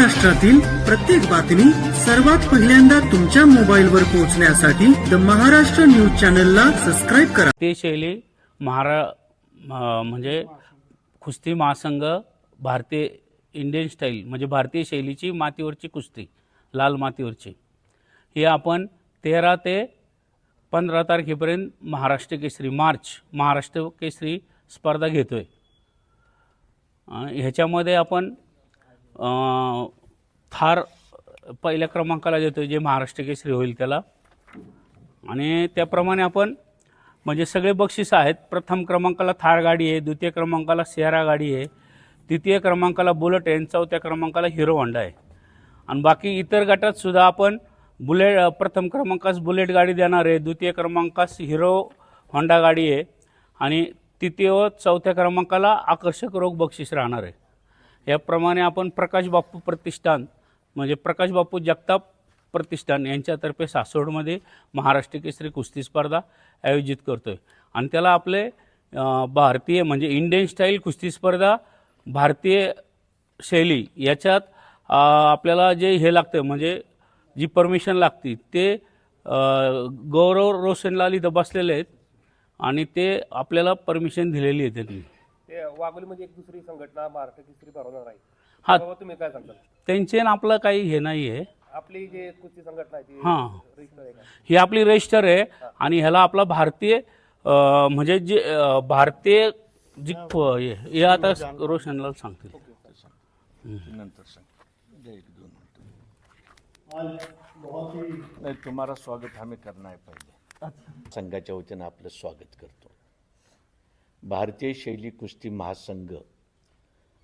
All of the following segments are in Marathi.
महाराष्ट्रातील प्रत्येक बातमी सर्वात पहिल्यांदा तुमच्या मोबाईलवर पोहोचण्यासाठी द महाराष्ट्र न्यूज चॅनलला सबस्क्राईब करा. ते शैली महारा म्हणजे कुस्ती महासंघ भारतीय इंडियन स्टाईल म्हणजे भारतीय शैलीची मातीवरची कुस्ती लाल मातीवरची. हे आपण तेरा ते पंधरा तारखेपर्यंत महाराष्ट्र केसरी मार्च महाराष्ट्र केसरी स्पर्धा घेतो आहे ह्याच्यामध्ये आपण थार पहिल्या क्रमांकाला देतो जे महाराष्ट्र केसरी होईल त्याला. आणि त्याप्रमाणे आपण म्हणजे सगळे बक्षीस आहेत. प्रथम क्रमांकाला थार गाडी आहे द्वितीय क्रमांकाला सियारा गाडी आहे तृतीय क्रमांकाला बुलेट आहे आणि चौथ्या क्रमांकाला हिरो होंडा आहे. आणि बाकी इतर गटातसुद्धा आपण बुलेट प्रथम क्रमांकास बुलेट गाडी देणार आहे द्वितीय क्रमांकास हिरो होंडा गाडी आहे आणि तृतीय व चौथ्या क्रमांकाला आकर्षक रोग बक्षीस राहणार आहे. याप्रमाणे आपण प्रकाश बापू प्रतिष्ठान म्हणजे प्रकाश बापू जगताप प्रतिष्ठान यांच्यातर्फे सासवडमध्ये महाराष्ट्र केसरी कुस्ती स्पर्धा आयोजित करतो आहे आणि त्याला आपले भारतीय म्हणजे इंडियन स्टाईल कुस्ती स्पर्धा भारतीय शैली याच्यात आपल्याला जे हे लागतं म्हणजे जी परमिशन लागते ते गौरव रोशनलाली इथं बसलेले आहेत आणि ते आपल्याला परमिशन दिलेली आहे त्यांनी. ते वाघोलीमध्ये एक दुसरी संघटना महाराष्ट्र केसरी भरवणार आहे. हा. बाबा तुम्ही काय सांगता? त्यांचे आणि आपलं काही हे नाही आहे. आपली जे कुस्ती संघटना आहे ती हां. रजिस्टर आहे का? ही आपली रजिस्टर आहे आणि ह्याला आपला भारतीय अं, म्हणजे जे अं, भारतीय जी हे हे आता रोशनलाल सांगतील. नंतर सांग जय एक दोन मिनिटं. नाही तुम्हाला स्वागत आम्ही करणार आहे पहिले. संघाच्या वतीनं आपलं स्वागत करतो. भारतीय शैली कुस्ती महासंघ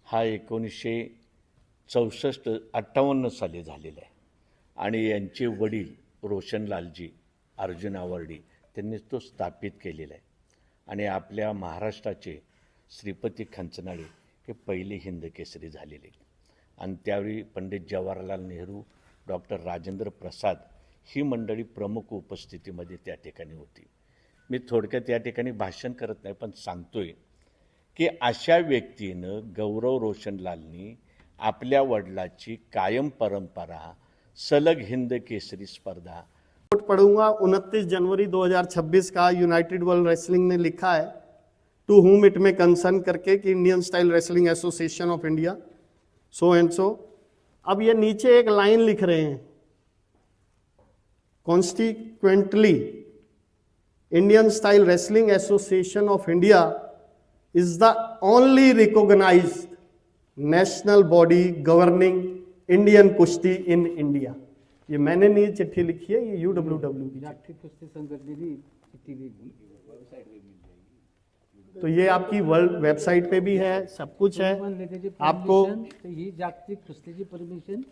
हा एकोणीसशे चौसष्ट अठ्ठावन्न साली झालेला आहे. आणि यांचे वडील रोशनलालजी अर्जुन आवर्डी त्यांनी तो स्थापित केलेला आहे. आणि आपल्या महाराष्ट्राचे श्रीपती खंचनाळे हे पहिले हिंदकेसरी झालेले आणि त्यावेळी पंडित जवाहरलाल नेहरू डॉक्टर राजेंद्र प्रसाद ही मंडळी प्रमुख उपस्थितीमध्ये त्या ठिकाणी होती. मी थोडक्यात या ठिकाणी भाषण करत नाही, पण सांगतोय की अशा व्यक्तीनं गौरव रोशनलालनी आपल्या वडिलाची कायम परंपरा, सलग हिंद केसरी स्पर्धा कोट पढ़ूँगा 29 जनवरी 2026 का यूनाइटेड वर्ल्ड रेसलिंग ने लिखा है to whom it may concern करके कि Indian style wrestling association of India so and so अब ये नीचे एक लाइन लिख रहे हैं। Consequently Indian style wrestling association of India is the only recognized national body governing Indian कुश्ती in India. ये मैंने नहीं चिट्ठी लिखी है ये यू डब्ल्यू डब्ल्यू की तो ये आपकी वर्ल्ड वेबसाइट पे भी है सब कुछ है। आपको ही जागतिक कुस्तीची परमिशन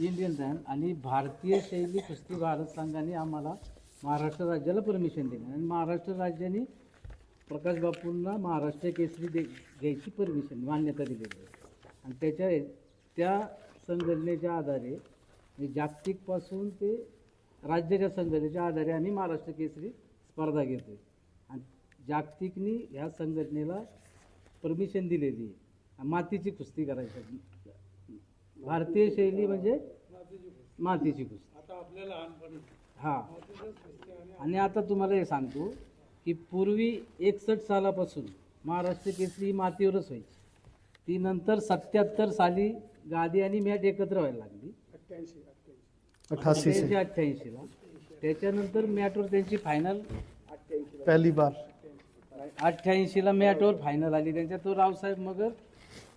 इंडियन आणि भारतीय शैली कुस्ती भारत संघाने आम्हाला महाराष्ट्र राज्याला परमिशन देणे आणि महाराष्ट्र राज्याने प्रकाश बापूंना महाराष्ट्र केसरी दे द्यायची परमिशन मान्यता दिलेली आहे. आणि त्याच्या त्या संघटनेच्या आधारे म्हणजे जागतिकपासून ते राज्याच्या संघटनेच्या आधारे आम्ही महाराष्ट्र केसरी स्पर्धा घेतोय. आणि जागतिकनी ह्या संघटनेला परमिशन दिलेली आहे. मातीची कुस्ती करायची भारतीय शैली म्हणजे मातीची कुस्ती हा. आणि आता तुम्हाला हे सांगतो की पूर्वी एकसष्ट सालापासून महाराष्ट्र केसरी ही मातीवरच व्हायची. ती नंतर सत्याहत्तर साली गादी आणि मॅट एकत्र व्हायला लागली. से अठ्ठ्याऐंशी. अठ्ठ्याऐंशीला. त्याच्यानंतर मॅटवर त्यांची फायनल पहली बार. अठ्ठ्याऐंशीला मॅटवर फायनल आली. त्यांच्या तो रावसाहेब मगर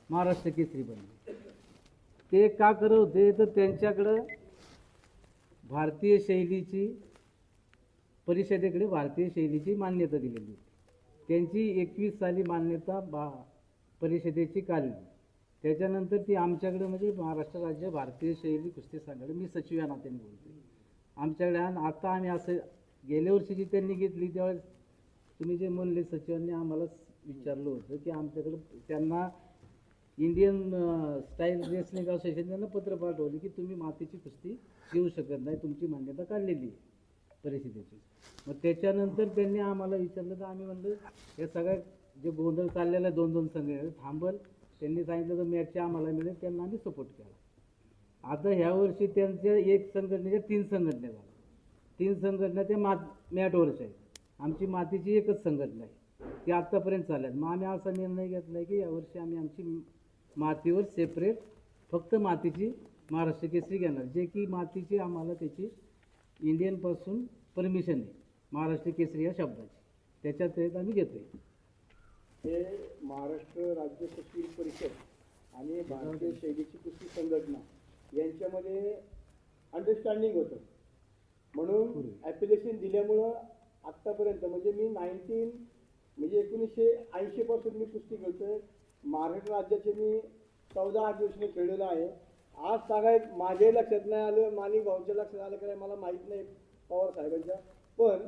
महाराष्ट्र केसरी बनले. ते का करत होते? तर त्यांच्याकडं भारतीय शैलीची परिषदेकडे भारतीय शैलीची मान्यता दिलेली त्यांची एकवीस साली मान्यता बा परिषदेची काढली. त्याच्यानंतर ती आमच्याकडे म्हणजे महाराष्ट्र राज्य भारतीय शैली कुस्ती संघाकडे मी सचिव या नात्याने बोलतो आमच्याकडे आणि आता आम्ही असं गेल्या वर्षी जी त्यांनी घेतली त्यावेळेस तुम्ही जे म्हणले सचिवांनी आम्हाला विचारलं होतं की आमच्याकडं त्यांना इंडियन स्टाईल रेसलिंग असोसिएशन त्यांना पत्र पाठवले की तुम्ही मातीची कुस्ती येऊ शकत नाही तुमची मान्यता काढलेली आहे परिस्थितीची. मग त्याच्यानंतर त्यांनी आम्हाला विचारलं तर आम्ही म्हणलं हे सगळ्या जे गोंधळ चाललेला आहे दोन दोन संघ थांबल. त्यांनी सांगितलं तर मॅच आम्हाला मिळेल. त्यांना आम्ही सपोर्ट केला. आता ह्या वर्षी त्यांच्या एक संघटनेच्या तीन संघटना झाल्या. तीन संघटना त्या मात मॅटवरच आहेत. आमची मातीची एकच संघटना आहे. ती आत्तापर्यंत चालल्यात. मग आम्ही असा निर्णय घेतला आहे की यावर्षी आम्ही आमची मातीवर सेपरेट फक्त मातीची महाराष्ट्र केसरी घेणार. जे की मातीची आम्हाला त्याची इंडियनपासून परमिशन आहे. महाराष्ट्र केसरी या शब्दाची. त्याच्या तहत आम्ही घेतोय. हे महाराष्ट्र राज्य कुस्ती परिषद आणि भारतीय शैलीची कुस्ती संघटना यांच्यामध्ये अंडरस्टँडिंग होतं. म्हणून ॲप्लिकेशन दिल्यामुळं आत्तापर्यंत म्हणजे मी नाईन्टीन म्हणजे एकोणीसशे ऐंशीपासून मी कुस्ती खेळतोय. महाराष्ट्र राज्याचे मी चौदा अधिवेशने खेळलेलो आहे. आज सांगाय माझ्याही लक्षात नाही आलं माणिक भाऊच्या लक्षात आलं काय मला माहीत नाही पवार साहेबांच्या. पण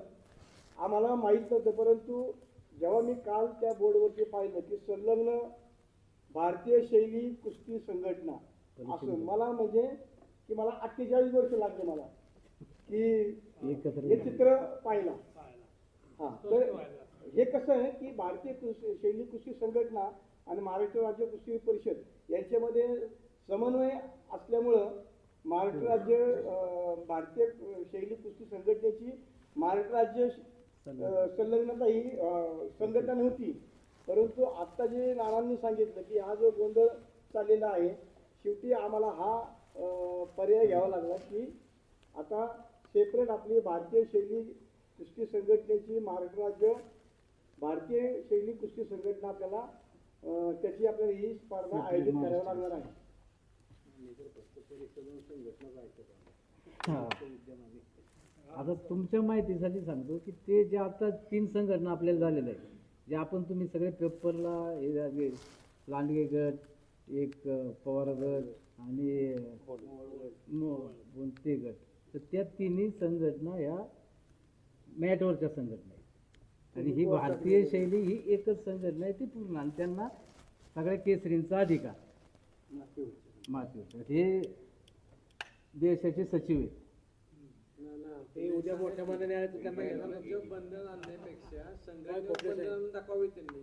आम्हाला माहीत नव्हतं परंतु जेव्हा मी काल त्या बोर्डवरती पाहिलं की संलग्न भारतीय शैली कुस्ती संघटना असं मला म्हणजे की मला अठ्ठेचाळीस वर्ष लागले मला की हे चित्र पाहिलं. हा तर हे कसं आहे की भारतीय कुस्ती शैली कुस्ती संघटना आणि महाराष्ट्र राज्य कुस्ती परिषद यांच्यामध्ये समन्वय असल्यामुळं महाराष्ट्र राज्य भारतीय शैली कुस्ती संघटनेची महाराष्ट्र राज्य संलग्नता ही संघटना नव्हती परंतु आत्ता जे नानांनी सांगितलं की हा जो गोंधळ चाललेला आहे शेवटी आम्हाला हा पर्याय घ्यावा लागला की आता सेपरेट आपली भारतीय शैली कुस्ती संघटनेची महाराष्ट्र राज्य भारतीय शैली कुस्ती संघटना आपल्याला त्याची आपल्याला ही स्पर्धा आयोजित करावी लागणार आहे. आता तुमच्या माहितीसाठी सांगतो की ते जे आता तीन संघटना आपल्याला झालेल्या आहेत जे आपण तुम्ही सगळे पेपरला हे झाले, लांडगे गट एक अं, पवार गट आणि मो- बोलते गट तर त्या तिन्ही संघटना ह्या मॅटवरच्या संघटना आहेत. आणि ही भारतीय शैली ही एकच संघटना आहे ती पूर्ण. आणि त्यांना सगळ्या केसरींचा अधिकार. मातीवर हे देशाचे सचिव आहेत. ते उद्या मोठ्या मनाने आले तर त्यांना घेणार. बंधन आणण्यापेक्षा संघटना बंधन दाखवावे त्यांनी.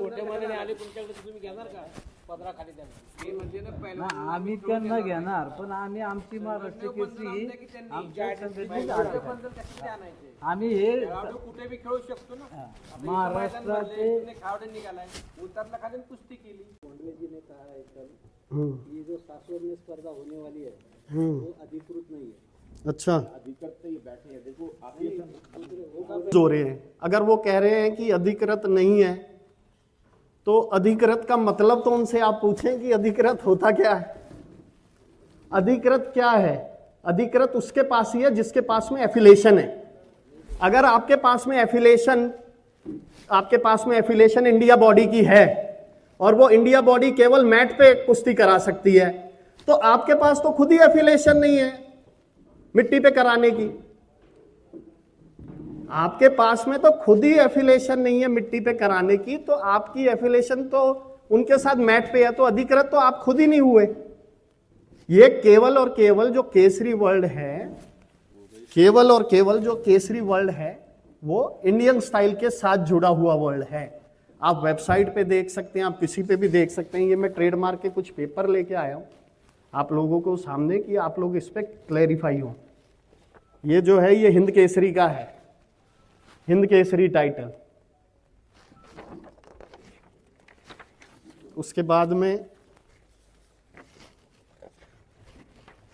मोठ्या मनाने आले तुमच्याकडे तर तुम्ही घेणार का? पदरा खाली त्यांना. हे म्हणजे ना पहिला ना, आम्ही त्यांना घेणार पण आम्ही आमची महाराष्ट्र केसरी ही आहे. आम्ही हे खेळाडू कुठे बी खेळू शकतो ना. आता इथं महाराष्ट्राचे- मैदान भरलंय, इथून एक खेळाडू निघालाय. उतरला खाली आणि कुस्ती केली. कोंडवे जी ने कहा है कल जो में स्पर्धा होने वाली है वो अधिकृत नहीं है अच्छा। अधिकृत तो ये बैठे हैं। देखो आप ये जो रहे हैं। अगर वो कह रहे हैं कि अधिकृत नहीं है तो अधिकृत का मतलब तो उनसे आप पूछें कि अधिकृत होता क्या है? अधिकृत क्या है? अधिकृत उसके पास ही है जिसके पास में एफिलेशन है। अगर आपके पास में एफिलेशन आपके पास में एफिलेशन इंडिया बॉडी की है और वो इंडिया बॉडी केवल मैट पे कुश्ती करा सकती है तो आपके पास तो खुद ही एफिलेशन नहीं है। मिट्टी पे कराने की। आपके पास में तो खुद ही एफिलेशन नहीं है मिट्टी पे कराने की तो आपकी एफिलेशन तो उनके साथ मैट पे है तो अधिकृत तो आप खुद ही नहीं हुए। ये केवल और केवल जो केसरी वर्ल्ड है, केवल और केवल जो केसरी वर्ल्ड है, वो इंडियन स्टाइल के साथ जुड़ा हुआ वर्ल्ड है। आप वेबसाइट पे देख सकते हैं, आप किसी पे भी देख सकते हैं, ये मैं ट्रेडमार्क के कुछ पेपर लेके आया हूँ। आप लोगों को सामने कि आप लोग इस पर क्लैरिफाई हो। ये जो है, ये हिंद केसरी का है। हिंद केसरी टाइटल उसके बाद में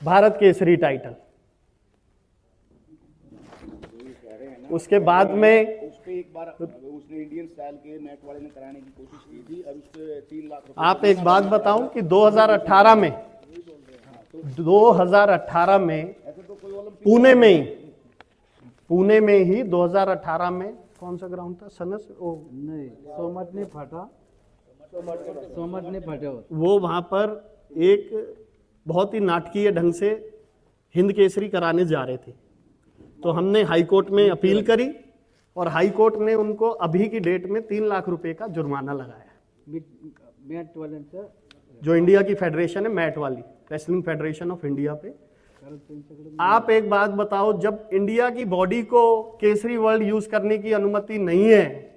भारत केसरी टाइटल उसके बाद में उसपे एक बार उसने इंडियन स्टाइल के नेट वाले ने कराने की कोशिश की थी और उसपे तीन लाख आप एक बात बताऊँ कि 2018 में 2018 में पुणे में ही पुणे में ही 2018 में कौन सा ग्राउंड था? सनस? ओ। नाही सोमटणे फाटा। सोमटणे फाट्यावर वो वहाँ पर एक बहुत ही नाटकीय ढंग से हिंद केसरी कराने जा रहे थे। तो हमने हाई कोर्ट में अपील करी और हाई कोर्ट ने उनको अभी की डेट में तीन लाख रुपए का जुर्माना लगाया। मी- मॅटवाल्यांचं जो इंडिया की फेडरेशन है मैट वाली। रेसलिंग फेडरेशन ऑफ़ इंडिया पे। आप एक बात बताओ जब इंडिया की बॉडी को केसरी वर्ल्ड यूज़ करने की अनुमति नहीं है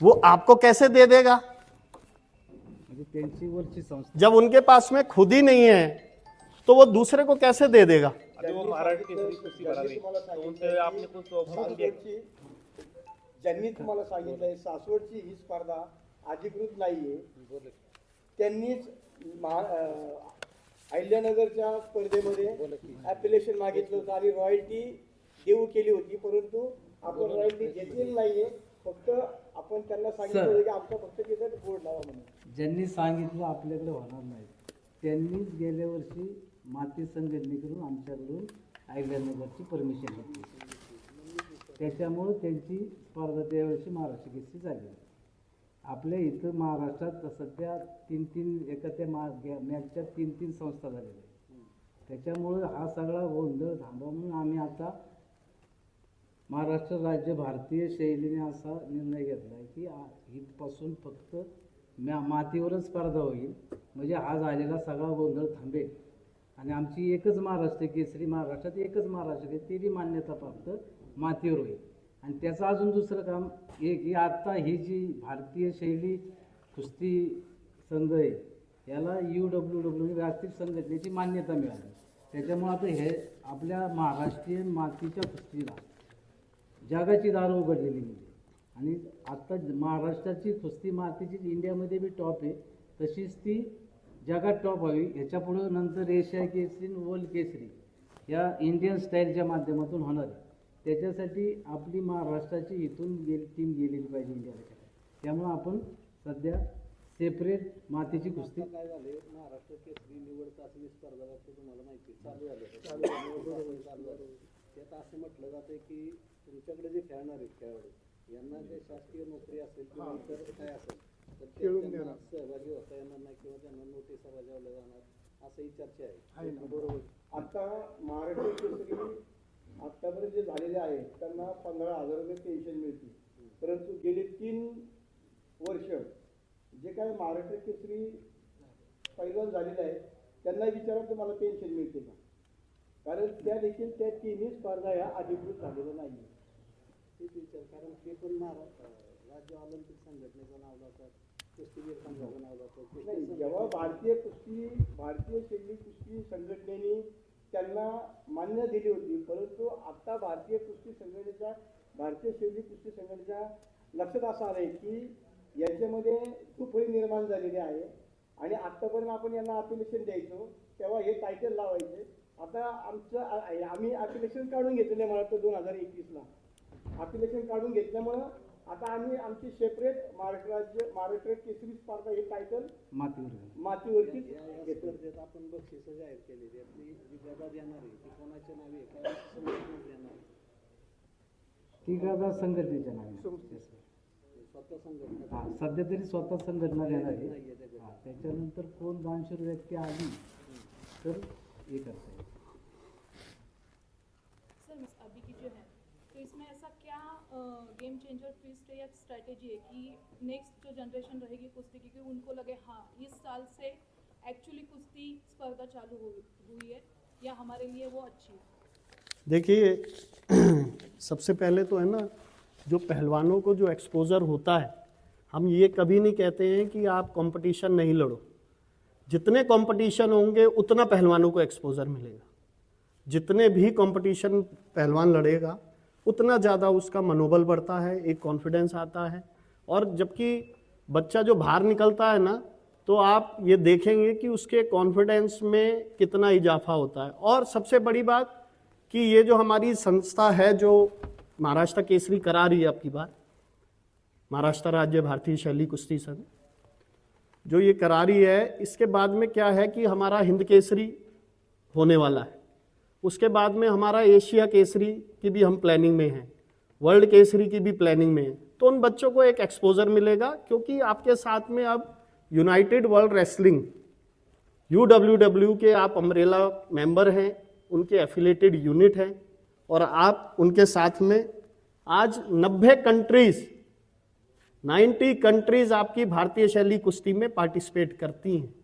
वो आपको कैसे दे देगा? जब उनके पास में खुद ही नहीं है तो वो दूसरे को कैसे दे देगा? सासवडची ज्यांनी तुम्हाला सांगितलंय सासवडची ही स्पर्धा अधिकृत नाहीये. त्यांनीच अहिल्यानगरच्या स्पर्धेमध्ये ऍप्लिकेशन मागितलं होतं आणि रॉयल्टी देऊ केली होती परंतु आपण रॉयल्टी घेतलेली नाहीये. फक्त आपण त्यांना सांगितलं होतं की आमचा फक्त तिथं बोर्ड लावा म्हणून. ज्यांनी सांगितलं आपल्याकडे होणार नाही त्यांनीच गेल्या वर्षी माती संघटनेकडून आमच्याकडून आयल्यानगरची परमिशन घेतली. त्याच्यामुळं त्यांची स्पर्धा त्यावर्षी महाराष्ट्र केसरी झाली. आपल्या इथं महाराष्ट्रात सध्या तीन तीन एकत्र त्या मा मॅचच्या तीन तीन संस्था झालेल्या आहेत. त्याच्यामुळं हा सगळा गोंधळ थांबवा म्हणून आम्ही आता महाराष्ट्र राज्य भारतीय शैलीने असा निर्णय घेतला आहे की हीपासून इथपासून फक्त म्या मातीवरच स्पर्धा होईल. म्हणजे हा झालेला सगळा गोंधळ थांबेल. आणि आमची एकच महाराष्ट्र केसरी महाराष्ट्रात एकच महाराष्ट्र केसरी ती मान्यता प्राप्त मातीवर होईल. आणि त्याचं अजून दुसरं काम एक की आत्ता ही जी भारतीय शैली कुस्ती संघ आहे याला यू डब्ल्यू डब्ल्यू जागतिक संघटनेची मान्यता मिळाली. त्याच्यामुळं आता हे आपल्या महाराष्ट्रीयन मातीच्या कुस्तीला जगाची दारं उघडलेली म्हणजे आणि आत्ता महाराष्ट्राची कुस्ती मातीची इंडियामध्ये बी टॉप आहे. तशीच ती जगात टॉप व्हावी. ह्याच्यापुढं नंतर एशिया केसरी आणि वर्ल्ड केसरी या इंडियन स्टाईलच्या माध्यमातून होणार आहे. त्याच्यासाठी आपली महाराष्ट्राची इथून गेली टीम गेलेली पाहिजे इंडियाला त्यामुळं आपण सध्या सेपरेट मातीची कुस्ती. काय झाले महाराष्ट्र केसरी निवड चाचणी स्पर्धा बाबतीत तुम्हाला माहिती चालू झाले चालू झाले चालू झाले त्यात असं म्हटलं जातं की तुमच्याकडे जे खेळणार आहेत खेळाडू यांना जे शासकीय नोकरी असेल किंवा इतर काय असेल तर ते त्यांना सहभागी होता येणार नाही किंवा त्यांना नोटीसा बजावल्या जाणार असंही चर्चा आहे. बरोबर. आता महाराष्ट्र केसरी आतापर्यंत जे झालेले आहेत त्यांना पंधरा हजार रुपये पेन्शन मिळते परंतु गेले तीन वर्ष जे काय महाराष्ट्र केसरी पैलवान झालेले आहेत त्यांना विचारा तुम्हाला पेन्शन मिळते का? कारण त्या देखील त्या तिन्ही स्पर्धा ह्या अधिकृत झालेल्या नाही तेच विचार कारण ते पण महाराष्ट्र राज्य ऑलिम्पिक संघटनेचं नाव लावतात कुस्तीगीर संघाचं नाव कुस्ती नाही जेव्हा भारतीय कुस्ती भारतीय शैली कुस्ती संघटनेने त्यांना मान्य दिली होती. परंतु आता भारतीय कुस्ती संघटनेच्या भारतीय शैली कुस्ती संघटनेच्या लक्षात असं आलंय की याच्यामध्ये तुफळी निर्माण झालेली आहे. आणि आत्तापर्यंत आपण यांना अपिलेशन द्यायचो तेव्हा हे टायटल लावायचे. आता आमचं आम्ही अपिलेशन काढून घेतलेलं आहे मला वाटतं दोन हजार एकवीसला. अपिलेशन काढून घेतल्यामुळं आता आम्ही आमची सेपरेट महाराष्ट्र राज्य महाराष्ट्र केसरी स्पर्धा हे टायटल मातीवर होईल. मातीवरती या स्पर्धेत आपण बक्षिसं जाहीर केलेली ती जी गदा देणार आहे ती कोणाच्या नावे आहे? काय संघटना देणार आहे? ती गदा संघटनेच्या नावे स्वतः संघटना हा सध्या तरी स्वतः संघटना देणार आहे. हा, त्याच्यानंतर कोण दानशूर व्यक्ती आली तर हे करता येईल गेम चेंजर ट्विस्ट है या स्ट्रैटेजी है कि नेक्स्ट जो जनरेशन रहेगी कुश्ती की, कि उनको लगे हाँ इस साल से एक्चुअली कुश्ती स्पर्धा चालू हुई है या हमारे लिए वो अच्छी है? देखिए, सबसे पहले तो है ना, जो पहलवानों को जो एक्सपोज़र होता है, हम ये कभी नहीं कहते हैं कि आप कंपटीशन नहीं लड़ो। जितने कंपटीशन होंगे, उतना पहलवानों को एक्सपोज़र मिलेगा। जितने भी कंपटीशन पहलवान लड़ेगा उतना ज़्यादा उसका मनोबल बढ़ता है, एक कॉन्फिडेंस आता है। और जबकि बच्चा जो बाहर निकलता है ना तो आप ये देखेंगे कि उसके कॉन्फिडेंस में कितना इजाफा होता है। और सबसे बड़ी बात कि ये जो हमारी संस्था है, जो महाराष्ट्र केसरी करा रही है आपकी बात, महाराष्ट्र राज्य भारतीय शैली कुश्ती संघ, जो ये करा रही है, इसके बाद में क्या है कि हमारा हिंद केसरी होने वाला है। उसके बाद में हमारा एशिया केसरी की भी हम प्लानिंग में हैं वर्ल्ड केसरी की भी प्लानिंग में है। तो उन बच्चों को एक एक्सपोजर मिलेगा, क्योंकि आपके साथ में अब यूनाइटेड वर्ल्ड रेसलिंग यूडब्ल्यूडब्ल्यू के आप अम्ब्रेला मेंबर हैं, उनके एफिलेटेड यूनिट हैं, और आप उनके साथ में आज 90 कंट्रीज़ 90 कंट्रीज़ आपकी भारतीय शैली कुश्ती में पार्टिसिपेट करती हैं।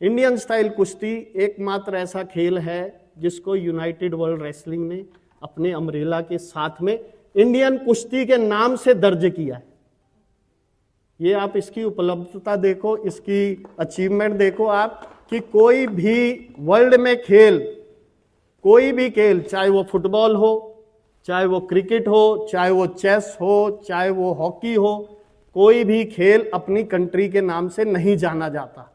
इंडियन स्टाइल कुश्ती एकमात्र ऐसा खेल है जिसको यूनाइटेड वर्ल्ड रेसलिंग ने अपने अम्ब्रेला के साथ में इंडियन कुश्ती के नाम से दर्ज किया है। ये आप इसकी उपलब्धता देखो, इसकी अचीवमेंट देखो आप, कि कोई भी वर्ल्ड में खेल, कोई भी खेल, चाहे वो फुटबॉल हो, चाहे वो क्रिकेट हो, चाहे वो चेस हो, चाहे वो हॉकी हो, कोई भी खेल अपनी कंट्री के नाम से नहीं जाना जाता।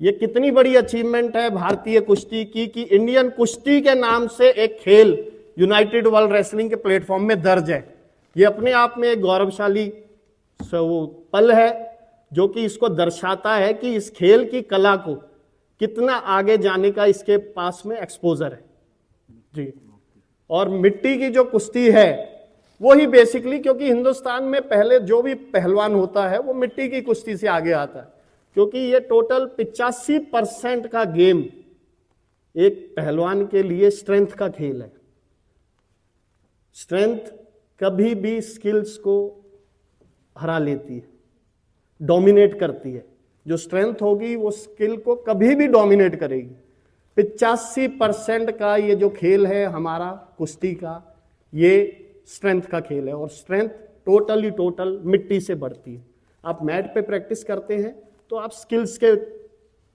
ये कितनी बड़ी अचीवमेंट है भारतीय कुश्ती की कि इंडियन कुश्ती के नाम से एक खेल यूनाइटेड वर्ल्ड रेसलिंग के प्लेटफॉर्म में दर्ज है। ये अपने आप में एक गौरवशाली वो पल है जो कि इसको दर्शाता है कि इस खेल की कला को कितना आगे जाने का इसके पास में एक्सपोजर है। जी। और मिट्टी की जो कुश्ती है, वो ही बेसिकली क्योंकि हिंदुस्तान में पहले जो भी पहलवान होता है, वो मिट्टी की कुश्ती से आगे आता है। क्योंकि ये टोटल पिचासी परसेंट का गेम एक पहलवान के लिए स्ट्रेंथ का खेल है। स्ट्रेंथ कभी भी स्किल्स को हरा लेती है डोमिनेट करती है। जो स्ट्रेंथ होगी, वो स्किल को कभी भी डोमिनेट करेगी। पिचासी परसेंट का ये जो खेल है, हमारा कुश्ती का, ये स्ट्रेंथ का खेल है और स्ट्रेंथ टोटली टोटल मिट्टी से बढ़ती है। आप मैट पे प्रैक्टिस करते हैं तो आप स्किल्स के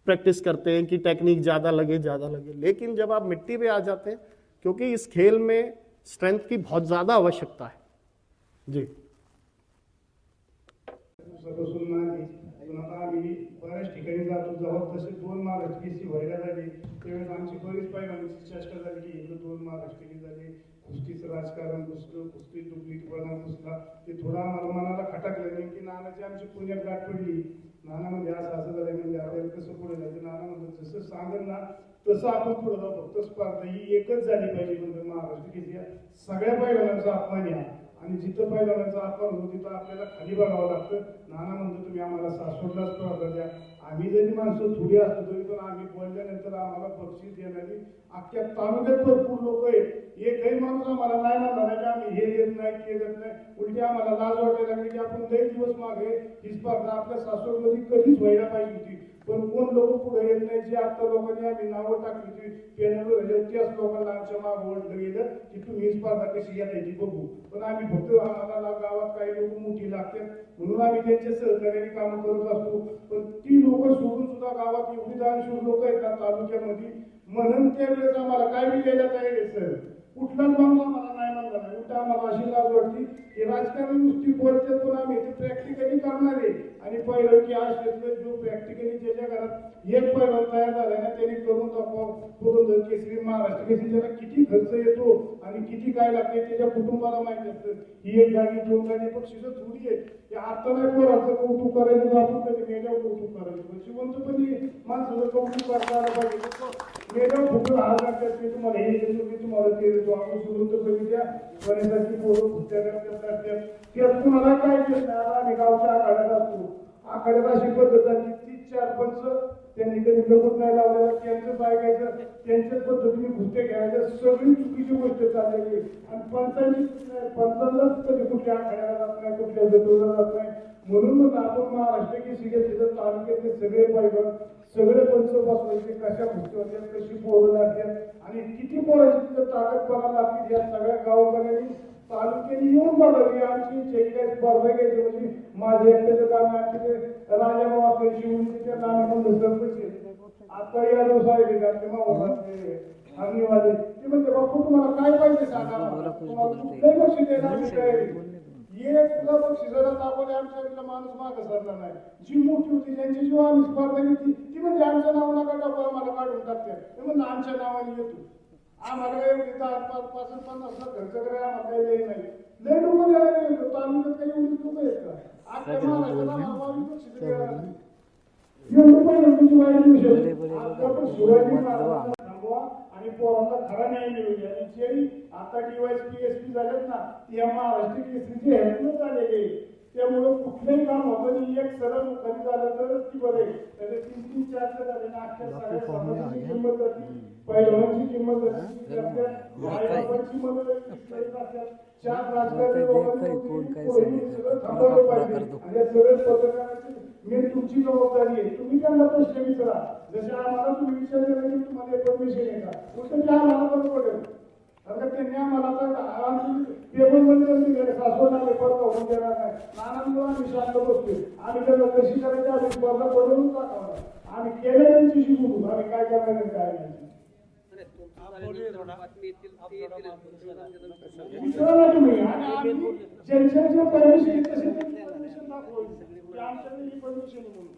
प्रैक्टिस करते हैं कि टेक्निक ज़्यादा लगे ज़्यादा लगे। लेकिन जब आप मिट्टी पे आ जाते हैं, क्योंकि इस खेल में स्ट्रेंथ की बहुत ज़्यादा आवश्यकता है। जी। बऱ्याच राजकारण ते थोडं मनाला खटकलं नानाची आमची पुण्यात गाठ पडली नाना म्हणजे असं असं झालं म्हणजे आपल्याला कसं पुढे जायचं? नाना म्हणजे जसं सांगेल ना तसं आपण पुढे जाऊ. फक्त स्पर्धा ही एकच झाली पाहिजे म्हणजे महाराष्ट्र किती सगळ्या पहिल्यांचा अपमान या आणि जिथं पहिल्यांचा अपमान होतो तिथं आपल्याला खाली बघावं लागतं. नाना म्हणतो तुम्ही आम्हाला सासवडला स्पर्धा द्या. आम्ही जरी माणसं थोडी असतो तरी पण आम्ही बोलल्यानंतर आम्हाला बक्षीस देणारी अख्ख्या तालुक्यात भरपूर लोक आहेत. एकही माणूस आम्हाला नाही म्हणला आम्ही हे देत नाही ते देत नाही. उलटी आम्हाला लाज वाटायला लागली की आपण लई दिवस मागे ही स्पर्धा आपल्या सासवडमध्ये कधीच व्हायला पाहिजे होती. पण कोण लोक पुढे येत नाही जे आता लोकांनी आम्ही नावं टाकली होती. पॅनलवर त्याच लोकांना आमच्या मागं ओढलं गेलं की तुम्ही ही स्पर्धा कशी घेता ती बघू. पण आम्ही फक्त आम्हाला गावात काही लोक मोठी लागतात. म्हणून आम्ही त्यांच्या सहकार्याने कामं करत असतो. पण ती लोक सोडून सुद्धा गावात एवढी दानशूर लोक आहेत ना तालुक्यामध्ये म्हणून त्यावेळेस आम्हाला काय बी तयार आहे सर? कुठलाच मामला आम्हाला उलट आम्हाला अशी लाज वाटली की राजकारण नुसती बोलते पण आम्ही ते प्रॅक्टिकली करणार आहे. आणि पहिलं की आज क्षेत्र जो प्रॅक्टिकली ज्याच्या घरात एक पैलवान तयार झाला ना त्याने करून दाखवा करून जर केसरी महाराष्ट्र केसरी त्याला किती खर्च येतो आणि किती काय लागते त्याच्या कुटुंबाला माहिती असतं. ही एक गाडी दोन गाडी पण शिजत थोडी आहे ते आता नाही कोणाचं कौतुक करायचं आपण कधी मेल्यावर कौतुक करायचं. पण माणसाचं कौतुक करता आलं पाहिजे मेल्यावर फुटून हार लागतात मी तुम्हाला हे देतो मी तुम्हाला ते देतो. आपण त्या बोलून करतात की त्यात कुणाला काय देत आम्ही गावच्या आखाड्यात असतो. आखाड्यात अशी पद्धत झाली तीस चार पंच त्यांनी कधी लपत नाही लावलेलं. त्यांचंच घ्यायचं त्यांच्याच पद्धतीने भुते घ्यायचं. सगळी चुकीची गोष्ट चाललेली आणि पंचांनी पंचांनाच कधी कुठल्या आखाड्याला जात नाही कुठल्या जत्रेला जात नाही. म्हणून मग आपण महाराष्ट्र की सिगे तिथं तालुक्यातले सगळे पैलवान सगळे पंच म्हणजे कशा गोष्टी होत्या कशी पोरं लागतात आणि किती पोरांची तिथं ताकद पडा लागते या सगळ्या गावकऱ्यांनी तालुक्याने येऊन बघावी. आमची इच्छा काही स्पर्धा घ्यायची म्हणजे माझे एकट्याचं काम आहे आमचे राजा बाबा कशी शिवून त्या नावामध्ये सरपंच आहेत. आता या साहेब आहेत आमचे मावळात ते ते म्हणते बापू तुम्हाला काय पाहिजे सांगा तुम्हाला कुठलंही बक्षीस देणार आम्ही एक तुला आमच्या इथला माणूस मागे सरला नाही जी मोठी होती ज्यांची जीव आम्ही स्पर्धा घेतली ती म्हणजे आमच्या नाव नका टाकू आम्हाला काढून टाकते ते म्हणजे आमच्या नावाने येतो आम्हाला एवढी दहा पाच पाच पन्नास खर्च करायला आम्हाला काही लई नाही लई लोक द्यायला गेलो तालुक्यात काही एवढी लोक आहेत का आजच्या महाराष्ट्राला. एवढं पण तुमची विषय आता शिवाजी महाराजांना आणि पोरांना खरा न्याय मिळू आणि जे आता डीवायस पी एस पी झालेत ना ते या महाराष्ट्र केसरीचे हेल्पच झालेले. त्यामुळं कुठलंही काम होतं आणि एक सरळ मुखारी झालं तरच ती बरे त्याचे तीन तीन चार झाले ना अख्ख्या सगळ्या समाजाची किंमत जाती पहिलवानची किंमत जाती चार राजकारणी लोकांनी सगळं थांबवलं पाहिजे. आणि या सगळ्या पत्रकारांची मेन तुमची जबाबदारी आहे. तुम्ही त्यांना प्रश्न विचारा. जसे आम्हाला तुम्ही विचारले नाही की तुम्हाला परमिशन आहे का? उलट ते आम्हाला बरं पडेल आता त्यांनी आम्हाला आता आमची पेपरमध्ये दिले सासवडला पेपर होऊन देणार नाही. नानांमुळे आम्ही शांत बसतोय आम्ही त्याला कशी करायची आम्ही स्पर्धा बनवून दाखवणार. आम्ही केलं त्यांच्याशी बोलू आम्ही काय करणार काय नाही. विचारा तुम्ही. आणि आम्ही ज्यांच्या जे परमिशन तसे परमिशन दाखवली आमच्याकडे ही परमिशन म्हणून